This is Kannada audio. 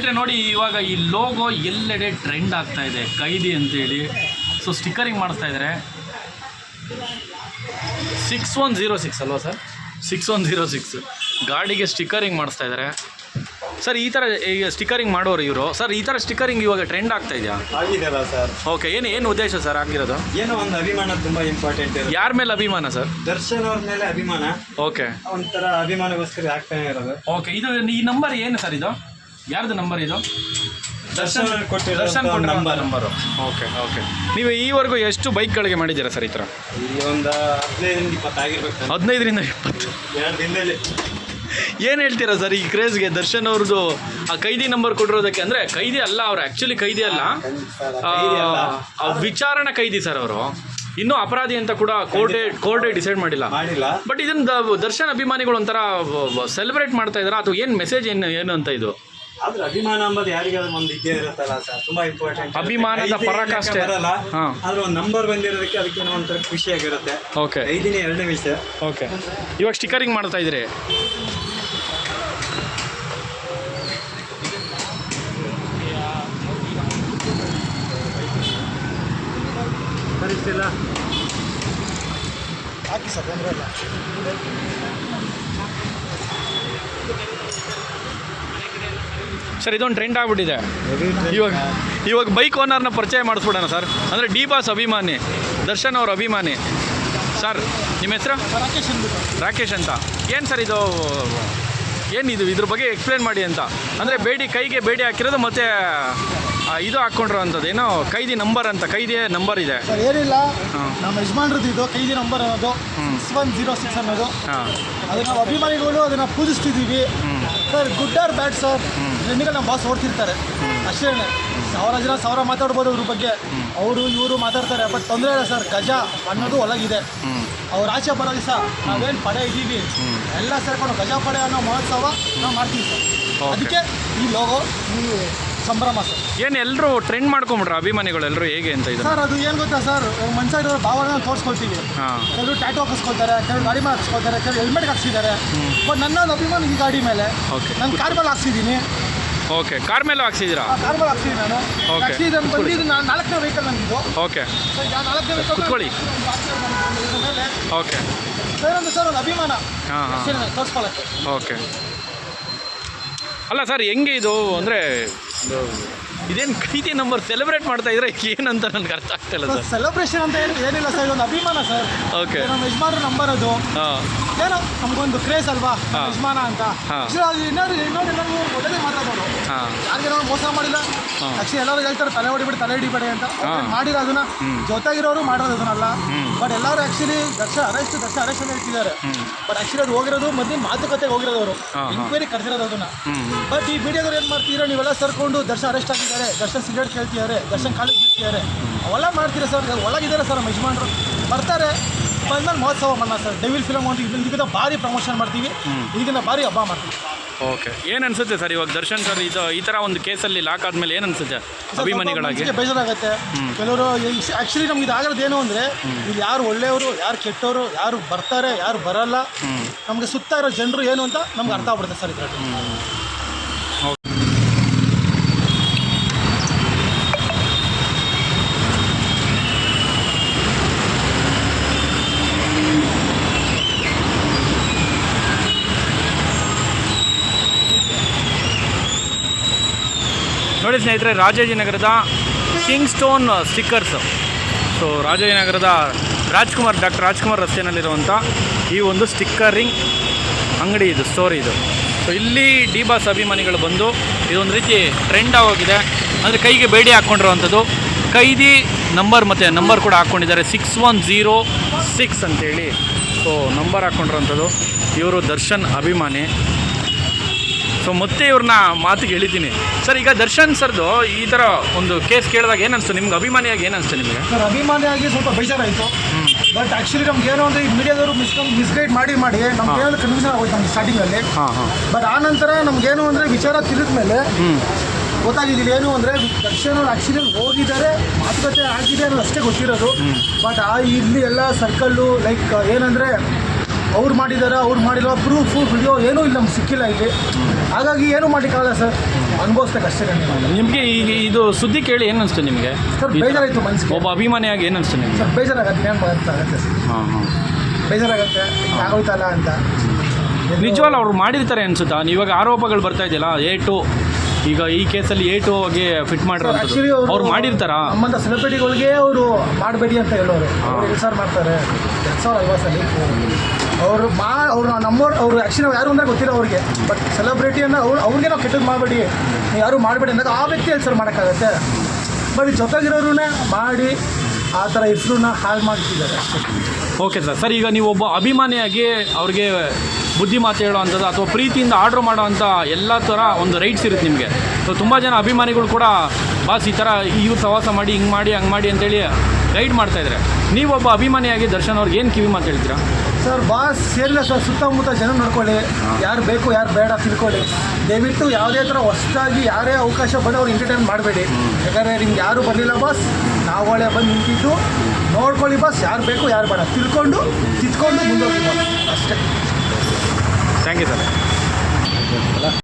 ಸ್ನೇಹಿತರೆ ನೋಡಿ ಇವಾಗ ಈ ಲೋಗೋ ಎಲ್ಲೆಡೆ ಟ್ರೆಂಡ್ ಆಗ್ತಾ ಇದೆ ಕೈದಿ ಅಂತೇಳಿ. ಸೊ ಸ್ಟಿಕ್ಕರಿಂಗ್ ಮಾಡಿಸ್ತಾ ಇದ್ದಾರೆ ಸಿಕ್ಸ್ ಒನ್ ಜೀರೋ ಸಿಕ್ಸ್ ಅಲ್ವಾ sir? Six one zero six ಗಾಡಿಗೆ ಸ್ಟಿಕ್ಕರಿಂಗ್ ಮಾಡಿಸ್ತಾ ಇದ್ದಾರೆ ಸರ್ ಈ ಥರ ಈಗ ಸ್ಟಿಕ್ಕರಿಂಗ್ ಮಾಡೋರು ಇವರು. ಸರ್ ಈ ಥರ ಸ್ಟಿಕ್ಕರಿಂಗ್ ಇವಾಗ ಟ್ರೆಂಡ್ ಆಗ್ತಾ ಇದೆಯಾ? ಆಗಿದೆಯಲ್ಲ ಸರ್. ಓಕೆ ಏನು ಏನು ಉದ್ದೇಶ ಸರ್ ಆಗಿರೋದು ಏನೋ ಒಂದು ಅಭಿಮಾನ ತುಂಬಾ ಇಂಪಾರ್ಟೆಂಟ್ ಯಾರ ಮೇಲೆ ಅಭಿಮಾನ ಸರ್? ದರ್ಶನ್ ಅವ್ರ ಮೇಲೆ ಅಭಿಮಾನ. ಓಕೆ ಒಂಥರ ಅಭಿಮಾನಗೋಸ್ಕರ ಆಗ್ತಾನೆ ಇರೋದು. ಓಕೆ ಇದು ಈ ನಂಬರ್ ಏನು ಸರ್ ಇದು? ಯಾರ್ದು ನಂಬರ್ ಇದು? ದರ್ಶನ್ ಕೊಟ್ಟಿರೋ ದರ್ಶನ್ ಕೊಟ್ಟಿರೋ ನಂಬರ್ ನಂಬರು ಓಕೆ ಓಕೆ. ನೀವು ಈವರೆಗೂ ಎಷ್ಟು ಬೈಕ್ಗಳಿಗೆ ಮಾಡಿದ್ದೀರಾ ಸರ್ ಈ ಥರ? ಈ ಒಂದು ಹದಿನೈದರಿಂದ ಇಪ್ಪತ್ತು ಆಗಿರ್ಬೇಕು ಹದಿನೈದರಿಂದ ಇಪ್ಪತ್ತು. ಎರಡು ದಿನದಲ್ಲಿ. ಏನು ಹೇಳ್ತೀರಾ ಸರ್ ಈ ಕ್ರೇಜ್ಗೆ? ದರ್ಶನ್ ಅವ್ರದ್ದು ಆ ಕೈದಿ ನಂಬರ್ ಕೊಟ್ಟಿರೋದಕ್ಕೆ ಅಂದರೆ ಕೈದಿ ಅಲ್ಲ ಅವ್ರು ಆ್ಯಕ್ಚುಲಿ ಕೈದಿ ಅಲ್ಲ. ಆ, ಆ ವಿಚಾರಣಾ ಕೈದಿ ಸರ್ ಅವರು. ಇನ್ನೂ ಅಪರಾಧಿ ಅಂತ ಕೂಡ ಕೋರ್ಟೇ ಕೋರ್ಟೇ ಡಿಸೈಡ್ ಮಾಡಿಲ್ಲ. ಮಾಡಿಲ್ಲ. ಬಟ್ ಇದನ್ನ ದ- ದರ್ಶನ್ ಅಭಿಮಾನಿಗಳು ಒಂಥರ ಸೆಲೆಬ್ರೇಟ್ ಮಾಡ್ತಾ ಇದಾರೆ ಅಥವಾ ಏನು ಮೆಸೇಜ್ ಏನು ಏನು ಅಂತ ಇದು? ಆದ್ರೆ ಅಭಿಮಾನ ಅಂಬದು ಯಾರಿಗಾದ್ರೂ ಒಂದು ಇದ್ದೇ ಇರುತ್ತಲ್ಲ ಸರ್. ತುಂಬಾ ಇಂಪಾರ್ಟೆಂಟ್ ಅಭಿಮಾನದ ಪರಾಕಾಷ್ಠೆ. ಬರಲ್ಲ. ಹಾ. ಆದ್ರೆ ಒಂದು ನಂಬರ್ ಬಂದಿರೋದಕ್ಕೆ ಅದಕ್ಕೆ ಏನೋ ಒಂಥರ ಖುಷಿಯಾಗಿರುತ್ತೆ ಓಕೆ ಐದಿನ ಎರಡನೇ ವಿಷಯ ಓಕೆ ಇವಾಗ ಸ್ಟಿಕರಿಂಗ್ ಮಾಡ್ತಾ ಇದ್ರಿ. ಹಾಕಿ ಸರ್ ತೊಂದರೆ ಇಲ್ಲ. ಸರ್ ಇದೊಂದು ಟ್ರೆಂಡ್ ಆಗ್ಬಿಟ್ಟಿದೆ. ಇವಾಗ ಇವಾಗ ಬೈಕ್ ಓನರ್ನ ಪರಿಚಯ ಮಾಡಿಸ್ಬಿಡೋಣ ಸರ್. ಅಂದರೆ ಡಿ ಬಾಸ್ ಅಭಿಮಾನಿ ದರ್ಶನ್ ಅವ್ರ ಅಭಿಮಾನಿ. ಸರ್ ನಿಮ್ಮ ಹೆಸರು? ರಾಕೇಶ್ ಅಂತ. ಏನು ಸರ್ ಇದು? ಏನಿದು ಇದ್ರ ಬಗ್ಗೆ ಎಕ್ಸ್ಪ್ಲೇನ್ ಮಾಡಿ ಅಂತ. ಅಂದರೆ ಬೇಡಿ ಕೈಗೆ ಬೇಡಿ ಹಾಕಿರೋದು ಮತ್ತು ಇದು ಹಾಕ್ಕೊಂಡಿರೋ ಅಂಥದ್ದು ಏನೋ ಕೈದಿ ನಂಬರ್ ಅಂತ ಕೈದಿ ನಂಬರ್ ಇದೆ. ಏನಿಲ್ಲ. ನಮ್ಮ ಯಜಮಾನ್ರದ್ದು ಇದು ಕೈದಿ ನಂಬರ್ ಅನ್ನೋದು ಸಿಕ್ಸ್ ಒನ್ ಜೀರೋ ಸಿಕ್ಸ್ ಅನ್ನೋದು. ಅದನ್ನು ಅಭಿಮಾನಿಗಳು ಅದನ್ನು ಪೂಜಿಸ್ತಿದ್ದೀವಿ. Sir good or bad sir ಜನಗಳು ನಮ್ಮ ಬಾಸ್ ಓಡ್ತಿರ್ತಾರೆ. ಅಷ್ಟೇ ಸಾವಿರ ಜನ ಸಾವಿರ ಮಾತಾಡ್ಬೋದು ಅವ್ರ ಬಗ್ಗೆ. ಅವರು ಇವರು ಮಾತಾಡ್ತಾರೆ. ಬಟ್ ತೊಂದರೆ ಇಲ್ಲ ಸರ್ ಗಜ ಅನ್ನೋದು ಒಳಗಿದೆ. ಅವ್ರ ಆಚೆ ಬರೋ ದಿವಸ ನಾವೇನು ಪಡೆ ಇದ್ದೀವಿ. ಎಲ್ಲ ಸೇರ್ಕೊಂಡು ಗಜ ಪಡೆ ಅನ್ನೋ ಮಹೋತ್ಸವ ನಾವು ಮಾಡ್ತೀವಿ ಸರ್ ಅದಕ್ಕೆ ಈ ಲೋಗೋ ಈ ಸಂಭ್ರಮ ಸರ್. ಏನು ಎಲ್ಲರೂ ಟ್ರೆಂಡ್ ಮಾಡ್ಕೊಂಬಿಟ್ರೆ ಅಭಿಮಾನಿಗಳು ಎಲ್ಲರೂ ಹೇಗೆ ಅಂತ ಇದು ಸರ್ ಅದು ಏನು ಗೊತ್ತಾ ಸರ್? ಮನುಷ್ಯ ಇರೋ ಭಾವಗಳನ್ನ ತೋರಿಸ್ಕೊಳ್ತೀವಿ. ಹಾಂ. ಕೆಲವರು ಟ್ಯಾಟು ಹಾಕಿಸ್ಕೊಳ್ತಾರೆ ಕೆಲವರು ಗಾಡಿ ಮೇಲೆ ಹಾಕಿಸ್ಕೊಳ್ತಾರೆ ಕೆಲವರು ಹೆಲ್ಮೆಟ್ ಹಾಕ್ಸಿದ್ದಾರೆ. ಬಟ್ ನನ್ನ ಒಂದು ಅಭಿಮಾನ ಈ ಗಾಡಿ ಮೇಲೆ. Okay. ನಾನು ಕಾರ್ ಮೇಲೆ ಹಾಕ್ಸಿದ್ದೀನಿ. ಓಕೆ ಕಾರ್ ಮೇಲೆ ಹಾಕ್ಸಿದ್ದೀರಾ? ಕಾರ್ ಮೇಲೆ ಹಾಕ್ಸಿದ್ದೀನಿ ನಾನು. ಓಕೆ ಆಕ್ಚುಲಿ ನಾನು ಬಂದಿದ್ದು ನಾನು ನಾಲ್ಕನೇ ವೆಹಿಕಲ್ ನಂದಿದ್ದು. ಓಕೆ ಸರ್ ಯಾ- ನಾಲ್ಕನೇ ವೆಹಿಕಲ್ ಕುತ್ಕೊಳ್ಳಿ. ಓಕೆ ಸರ್ ಒಂದು ಸರ್ ಒಂದು ಅಭಿಮಾನ. ಹಾಂ ಹಾಂ. ತೋರಿಸ್ಕೊಳ್ಳೋಕ್ಕೆ ಓಕೆ ಅಲ್ಲ ಸರ್ ಹೆಂಗೆ ಇದು? ಅಂದರೆ Não. ಇದೇನು ಪ್ರೀತಿ ನಂಬರ್ ಸೆಲೆಬ್ರೇಟ್ ಮಾಡ್ತಾ ಇದ್ರೆ ಏನಂತ ನನಗೆ ಅರ್ಥ ಆಗ್ತಿಲ್ಲ ಸರ್ ಸೆಲೆಬ್ರೇಷನ್ ಅಂತ ಏನು ಏನಿಲ್ಲ ಸರ್ ಇದೊಂದು ಅಭಿಮಾನ ಸರ್. ಓಕೆ ನಮ್ಮ ಯಜಮಾನ್ರ ನಂಬರ್ ಅದು. ಹಾಂ. ಏನೋ ನಮಗೊಂದು ಕ್ರೇಸ್ ಅಲ್ವಾ ನಮ್ಮ ಯಜಮಾನ ಅಂತ. ಇನ್ನೊಂದು ಅದು ಇನ್ನೊಂದು ಇನ್ನೊಂದು ಎಲ್ಲರಿಗೂ ಒಳ್ಳೆಯದೇ ಮಾತಾಡೋದು ಹಾಂ. ಯಾರಿಗೆ ಮೋಸ ಮಾಡಿಲ್ಲ. ಅಕ್ಷಿ ಆಕ್ಚುಲಿ ಎಲ್ಲರೂ ಹೇಳ್ತಾರೆ ತಲೆ ಹೊಡಿಬಿಡಿ ತಲೆ ಹಿಡಿಬೇಡಿ ಅಂತ. ಮಾಡಿರ ಅದನ್ನ ಜೊತೆಗಿರೋರು ಮಾಡೋದು ಅದನ್ನಲ್ಲ. ಬಟ್ ಎಲ್ಲರೂ actually Darsh arrest Darsh arrest ಅಂತ ಹೇಳ್ತಿದ್ದಾರೆ. ಬಟ್ ಆಕ್ಚುಲಿ ಅದು ಹೋಗಿರೋದು ಮೊದಲು ಮಾತುಕತೆ ಹೋಗಿರೋದು ಅವರು. ಇನ್ಕ್ವೈರಿ ಕರೆದಿರೋದು ಅದನ್ನ. ಬಟ್ ಈ ವಿಡಿಯೋದವ್ರು ಏನು ಮಾಡ್ತೀರಾ ನೀವೆಲ್ಲ ಸರ್ಕೊಂಡು ದರ್ಶ ಅರೆಸ್ಟ್ ಆಗಿದ್ದಾರೆ ದರ್ಶನ್ ಸಿಗರೇಟ್ ಕೇಳ್ತಿದ್ದಾರೆ ದರ್ಶನ್ ಕಾಲಿಗೆ ಬೀಳ್ತಿದ್ದಾರೆ. ಅವೆಲ್ಲ ಮಾಡ್ತೀರಾ ಸರ್? ಒಳಗಿದ್ದಾರೆ ಸರ್ ನಮ್ಮ ಯಜಮಾನ್ರು. ಬರ್ತಾರೆ. ಬಂದ್ಮೇಲೆ ಮಹೋತ್ಸವ ಮಾಡೋಣ ಸರ್. ಡೆವಿಲ್ ಫಿಲಮ್ ಅಂತ ಇದನ್ನ- ಇದಕ್ಕಿಂತ ಭಾರಿ ಪ್ರಮೋಷನ್ ಮಾಡ್ತೀವಿ. ಇದಕ್ಕಿಂತ ಭಾರಿ ಹಬ್ಬ ಮಾಡ್ತೀವಿ. ಓಕೆ. ಏನು ಅನ್ಸುತ್ತೆ ಸರ್ ಇವಾಗ ದರ್ಶನ್ ಸರ್ ಇದು ಈ ಥರ ಒಂದು ಕೇಸಲ್ಲಿ ಲಾಕ್ ಆದಮೇಲೆ ಏನು ಅನ್ಸುತ್ತೆ? ಅಭಿಮಾನಿಗಳಾಗಿ? ಬೇಜಾರಾಗುತ್ತೆ. ಕೆಲವರು ಆ್ಯಕ್ಚುಲಿ ನಮ್ಗೆ ಇದಾಗಿರೋದು ಏನು ಅಂದ್ರೆ ಇಲ್ಲಿ ಯಾರು ಒಳ್ಳೆಯವರು ಯಾರು ಕೆಟ್ಟವರು ಯಾರು ಬರ್ತಾರೆ ಯಾರು ಬರಲ್ಲ. ನಮಗೆ ಸುತ್ತ ಇರೋ ಜನರು ಏನು ಅಂತ ನಮ್ಗೆ ಅರ್ಥ ಆಗ್ಬಿಡುತ್ತೆ ಸರ್ ಇದರಲ್ಲಿ. ನೋಡಿ ಸ್ನೇಹಿತರೆ ರಾಜಾಜಿನಗರದ ಕಿಂಗ್ ಸ್ಟೋನ್ ಸ್ಟಿಕ್ಕರ್ಸ್ ಸೊ ರಾಜಾಜಿನಗರದ ರಾಜ್ಕುಮಾರ್, ಡಾಕ್ಟರ್ ರಾಜ್ಕುಮಾರ್ ರಸ್ತೆಯಲ್ಲಿರುವಂಥ ಈ ಒಂದು ಸ್ಟಿಕ್ಕರಿಂಗ್ ಅಂಗಡಿ ಇದು ಸ್ಟೋರ್ ಇದು. ಸೊ ಇಲ್ಲಿ ಡಿ ಬಾಸ್ ಅಭಿಮಾನಿಗಳು ಬಂದು ಇದೊಂದು ರೀತಿ ಟ್ರೆಂಡ್ ಆಗೋಗಿದೆ. ಅಂದರೆ ಕೈಗೆ ಬೇಡಿ ಹಾಕ್ಕೊಂಡಿರುವಂಥದ್ದು ಕೈದಿ ನಂಬರ್ ಮತ್ತು ನಂಬರ್ ಕೂಡ ಹಾಕ್ಕೊಂಡಿದ್ದಾರೆ ಸಿಕ್ಸ್ ಒನ್ ಜೀರೋ ಸಿಕ್ಸ್ ಅಂತೇಳಿ. ಸೊ ನಂಬರ್ ಹಾಕ್ಕೊಂಡಿರೋಂಥದ್ದು ಇವರು ದರ್ಶನ್ ಅಭಿಮಾನಿ. ಸೊ ಮತ್ತೆ ಇವ್ರನ್ನ ಮಾತಿಗೆ ಹೇಳಿದ್ದೀನಿ ಸರ್ ಈಗ ದರ್ಶನ್ ಸರ್ದು ಈ ಥರ ಒಂದು ಕೇಸ್ ಕೇಳಿದಾಗ ಏನು ಅನಿಸ್ತು ನಿಮ್ಗೆ ಅಭಿಮಾನಿಯಾಗಿ ಏನಿಸ್ತು ನಿಮಗೆ? ಸರ್ ಅಭಿಮಾನಿಯಾಗಿ ಸ್ವಲ್ಪ ಬೇಜಾರಾಯಿತು. ಬಟ್ ಆ್ಯಕ್ಚುಲಿ ನಮ್ಗೆ ಏನು ಅಂದರೆ ಈ ಮೀಡಿಯಾದವರು ಮಿಸ್ ಮಿಸ್ಗೈಡ್ ಮಾಡಿ ಮಾಡಿ ನಮ್ಗೆ ಏನೋ ಕನ್ಫ್ಯೂಷನ್ ಆಗೋಯ್ತು ನಮ್ಗೆ ಸ್ಟಾರ್ಟಿಂಗಲ್ಲಿ ಬಟ್ ಆ ನಂತರ ನಮ್ಗೇನು ಅಂದರೆ ವಿಚಾರ ತಿಳಿದ ಮೇಲೆ ಗೊತ್ತಾಗಿದ್ದೀನಿ ಏನು ಅಂದರೆ ದರ್ಶನ್ ಅವ್ರು ಆಕ್ಚುಲಿ ಹೋಗಿದ್ದಾರೆ ಮಾತುಕತೆ ಆಗಿದೆ ಅನ್ನೋದು ಅಷ್ಟೇ ಗೊತ್ತಿರೋದು. ಬಟ್ ಆ ಇಲ್ಲಿ ಎಲ್ಲ ಸರ್ಕಲ್ಲು ಲೈಕ್ ಏನಂದರೆ ಅವ್ರು ಮಾಡಿದಾರ ಅವ್ರು ಮಾಡಿರೋ ಪ್ರೂಫು ವಿಡಿಯೋ ಏನೂ ಇಲ್ಲ ನಮ್ಗೆ ಸಿಕ್ಕಿಲ್ಲ ಇಲ್ಲಿ. ಹಾಗಾಗಿ ಏನೂ ಮಾಡಿಕ್ಕಾಗಲ್ಲ ಸರ್. ಅನುಭವಿಸ್ಬೇಕಷ್ಟೇ ನಾನು ನಿಮಗೆ ಈಗ ಇದು ಸುದ್ದಿ ಕೇಳಿ ಏನು ಅನಿಸ್ತು ನಿಮಗೆ? ಸರ್ ಬೇಜಾರಾಯಿತು ಮನಸ್ಸಿಗೆ ಒಬ್ಬ ಅಭಿಮಾನಿಯಾಗಿ ಏನು ಅನಿಸ್ತು ನಿಮಗೆ? ಸರ್ ಬೇಜಾರಾಗತ್ತೆ ಏನು ಆಗುತ್ತೆ? ಸರ್ ಹಾಂ ಹಾಂ. ಬೇಜಾರಾಗತ್ತೆ ಆಗೋಯ್ತಲ್ಲ ಅಂತ. ನಿಜವಲ್ಲ ಅವ್ರು ಮಾಡಿರ್ತಾರೆ ಅನ್ಸುತ್ತಾ? ಇವಾಗ ಆರೋಪಗಳು ಬರ್ತಾ ಇದೆಯಲ್ಲ ಎ ಟು ಈಗ ಈ ಕೇಸಲ್ಲಿ ಎ ಟು ಆಗಿ ಫಿಟ್ ಮಾಡಿರೋ ಅವ್ರು ಮಾಡಿರ್ತಾರ? ನಮ್ಮಂಥ ಸೆಲೆಬ್ರಿಟಿಗಳಿಗೆ ಅವರು ಮಾಡಬೇಡಿ ಅಂತ ಹೇಳೋರು. ಎರಡು ಸಾವಿರ ಮಾಡ್ತಾರೆ. ಎರಡು ಸಾವಿರ ಅವರು ಭಾಳ ಅವ್ರು ನಮ್ಮವ್ರು ಅವ್ರು ಆ್ಯಕ್ಚುಲಿ ನಾವು ಯಾರು ಅಂದ್ರೆ ಗೊತ್ತಿಲ್ಲ ಅವ್ರಿಗೆ. ಬಟ್ ಸೆಲೆಬ್ರಿಟಿಯನ್ನು ಅವ್ರು ಅವ್ರಿಗೆ ನಾವು ಕೆಟ್ಟದ್ದು ಮಾಡಬೇಡಿ. ಯಾರು ಮಾಡಬೇಡಿ ಅನ್ನೋದು ಆ ವ್ಯಕ್ತಿ ಸರ್ ಮಾಡೋಕ್ಕಾಗತ್ತೆ. ಬಟ್ ಜೊತೆಗಿರೋರನ್ನೇ ಮಾಡಿ ಆ ಥರ ಹೆಸರನ್ನ ಹಾಳು ಮಾಡ್ತಿದ್ದಾರೆ. ಓಕೆ ಸರ್ ಸರ್ ಈಗ ನೀವು ಒಬ್ಬ ಅಭಿಮಾನಿಯಾಗಿ ಅವ್ರಿಗೆ ಬುದ್ಧಿ ಮಾತು ಹೇಳೋ ಅಂಥದ್ದು ಅಥವಾ ಪ್ರೀತಿಯಿಂದ ಆರ್ಡ್ರ್ ಮಾಡೋ ಅಂಥ ಎಲ್ಲ ಥರ ಒಂದು ರೈಟ್ಸ್ ಇರುತ್ತೆ ನಿಮಗೆ. ಸೊ ತುಂಬ ಜನ ಅಭಿಮಾನಿಗಳು ಕೂಡ ಬಾಸ್ ಈ ಥರ ಇವ್ರು ಸವಾಸ ಮಾಡಿ, ಹಿಂಗೆ ಮಾಡಿ, ಹಂಗೆ ಮಾಡಿ ಅಂತೇಳಿ ಗೈಡ್ ಮಾಡ್ತಾಯಿದ್ದಾರೆ ನೀವೊಬ್ಬ ಅಭಿಮಾನಿಯಾಗಿ ದರ್ಶನ್ ಅವ್ರಿಗೆ ಏನು ಕಿವಿ ಮಾತು ಹೇಳ್ತೀರಾ? ಸರ್, ಬಾಸ್, ಸೇರಿಲ್ಲ ಸರ್. ಸುತ್ತಮುತ್ತ ಜನ ನೋಡ್ಕೊಳ್ಳಿ. ಯಾರು ಬೇಕು, ಯಾರು ಬೇಡ ತಿಳ್ಕೊಳ್ಳಿ. ದಯವಿಟ್ಟು ಯಾವುದೇ ಥರ ಹೊಸದಾಗಿ ಯಾರೇ ಅವಕಾಶ ಬಂದು ಅವ್ರು ಎಂಟರ್ಟೈನ್ ಮಾಡಬೇಡಿ. ಯಾಕಂದರೆ ನಿಮ್ಗೆ ಯಾರು ಬರಲಿಲ್ಲ ಬಾಸ್. ನಾವುಗಳೇ ಬಂದು ನಿಂತಿದ್ದು. ನೋಡ್ಕೊಳ್ಳಿ ಬಾಸ್, ಯಾರು ಬೇಕು, ಯಾರು ಬೇಡ. ತಿಳ್ಕೊಂಡು ತಿದ್ಕೊಂಡು ಮುಂದೋಗಿ ಬಾಸ್. ಅಷ್ಟೇ. Thank you sir